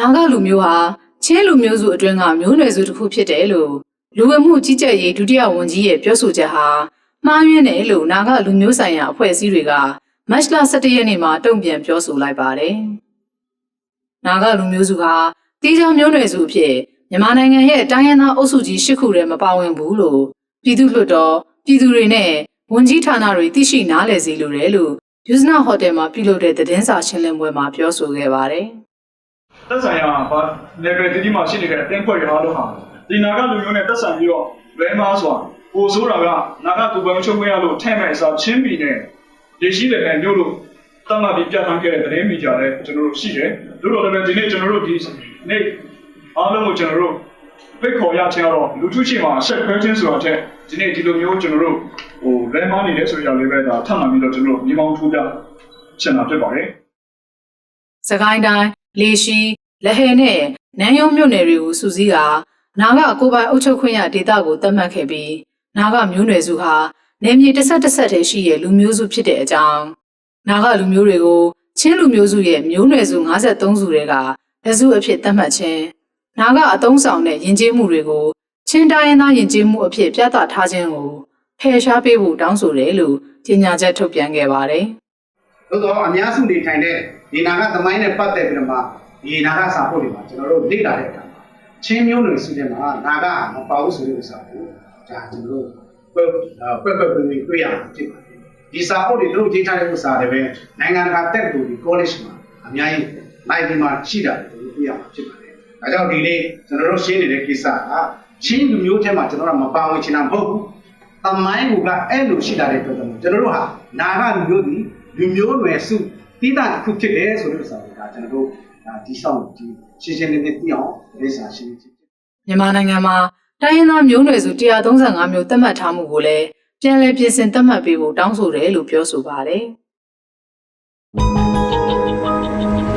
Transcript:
နာဂလူမျိုးဟာချင်းလူမျိုးစုအတွင်းကမျိုးနွယ်စုတစ်ခုဖြစ်တယ်လို့လူဝင်မှုကြီးကြပ်ရေးဒုတိယဝန်ကြီးရဲ့ပြောဆိုချက်ဟာမှားယွင်းတယ်လို့နာဂလူမျိုးဆိုင်ရာအဖွဲ့အစည်းတွေကမတ်လ17ရက်နေ့မှာတုံ့ပြန်ပြောဆိုလိုက်ပါတယ်။နာဂလူမျိုးစုဟာတီးခြားမျိုးနွယ်စုအဖြစ်မြန်မာနိုင်ငံရဲ့တိုင်းရင်းသားအုပ်စုကြီး၈ခုထဲမပါဝင်ဘူးလို့ပြည်သူ့လွှတ်တော်ပြည်သူတွေနဲ့ဝန်ကြီးဌာနတွေသိရှိနားလည်စေလိုတယ်လို့ယူဇနာဟိုတယ်မှာပြုလုပ်တဲ့သတင်းစာရှင်းလင်းပွဲမှာပြောဆိုခဲ့ပါတယ်။ သက်ဆိုင်ရာဘာ level တတိမှရှိနေတဲ့အသင်းဖွဲ့ရအားလုံးဟာဒီနာကလူမျိုးနဲ့သက်ဆိုင်ပြီးတော့လွဲမားစွာပိုဆိုတာကနာကသူပန်ချုပ်ခွင့်ရလို့ထဲ့မဲ့အစားချင်းပြည်နယ်ဒေရှိတဲ့နယ်မျိုးလို့တတ်မှတ်ပြီးပြဋ္ဌာန်းခဲ့တဲ့သတင်းမီဒီယာလည်းကျွန်တော်တို့ရှိတယ်။တို့တော့လည်းဒီနေ့ကျွန်တော်တို့ဒီနေ့အားလုံးကိုကျွန်တော်တို့ဖိတ်ခေါ်ရခြင်းတော့လူထုရှိမှာဆက်ခွဲခြင်းဆိုတာတဲ့ဒီနေ့ဒီလိုမျိုးကျွန်တော်တို့ဟိုလွဲမားနေတယ်ဆိုရလည်းပဲဒါထပ်မှန်ပြီးတော့ကျွန်တော်တို့မြေမောင်းထိုးပြချင်တာဖြစ်ပါတယ်။စကိုင်းတိုင်း လေရှိလက်ဟဲနဲ့နန်းယုံမြို့နယ်တွေကိုစူးစီးကာနာဂကိုယ်ပိုင်အုပ်ချုပ်ခွင့်ရဒေသကိုသတ်မှတ်ခဲ့ပြီးနာဂမျိုးနွယ်စုဟာနေမြေတစ်ဆက်တစ်ဆက်တည်းရှိရဲ့လူမျိုးစုဖြစ်တဲ့အကြောင်းနာဂလူမျိုးတွေကိုချင်းလူမျိုးစုရဲ့မျိုးနွယ်စု53စုတွေကလက်စုအဖြစ်သတ်မှတ်ခြင်းနာဂအတုံးဆောင်တဲ့ယဉ်ကျေးမှုတွေကိုချင်းတိုင်းရင်းသားယဉ်ကျေးမှုအဖြစ်ပြသထားခြင်းကိုဖယ်ရှားပေးဖို့တောင်းဆိုတယ်လို့ကြေညာချက်ထုတ်ပြန်ခဲ့ပါတယ် သို့တော့အများစုနေထိုင်တဲ့ဒီနာကသမိုင်းနဲ့ပတ်သက်ပြီးတော့မှဒီနာကစာဖို့တွေမှာကျွန်တော်တို့လေ့လာတဲ့အခါမှာချင်းမျိုးနွယ်စုတွေမှာနာကမပါဘူးဆိုတဲ့ဥစ္စာကိုဒါကျွန်တော်တို့ပဲပဲပဲပဲတွေ့ရမှာဖြစ်ပါတယ်ဒီစာဖို့တွေသူတို့ရေးထားတဲ့ဥစ္စာတွေပဲနိုင်ငံတကာတက်တူဒီ college မှာအများကြီးလိုက်ပြီးမှရှိတာတွေသူတို့တွေ့ရမှာဖြစ်ပါတယ်ဒါကြောင့်ဒီနေ့ကျွန်တော်တို့ရှင်းနေတဲ့ကိစ္စကချင်းလူမျိုးထဲမှာကျွန်တော်တို့မပါဝင်ချင်တာမဟုတ်ဘူးတမိုင်းကအဲ့လိုရှိလာတဲ့အတွက်ကြောင့်ကျွန်တော်တို့ဟာနာဂလူမျိုးဒီ လူမျိုးနွယ်စုတိတာတစ်ခုဖြစ်တယ်ဆိုတဲ့ဥစ္စာကိုဒါကျွန်တော်တို့ဒါဒီဆောင်ဒီရှင်းရှင်းလင်းလင်းသိအောင်လေးစားရှင်းရှင်းမြန်မာနိုင်ငံမှာတိုင်းရင်းသားမျိုးနွယ်စု135မျိုးသတ်မှတ်ထားမှုကိုလည်းပြန်လည်ပြင်ဆင်သတ်မှတ်ပေးဖို့တောင်းဆိုတယ်လို့ပြောဆိုပါတယ်။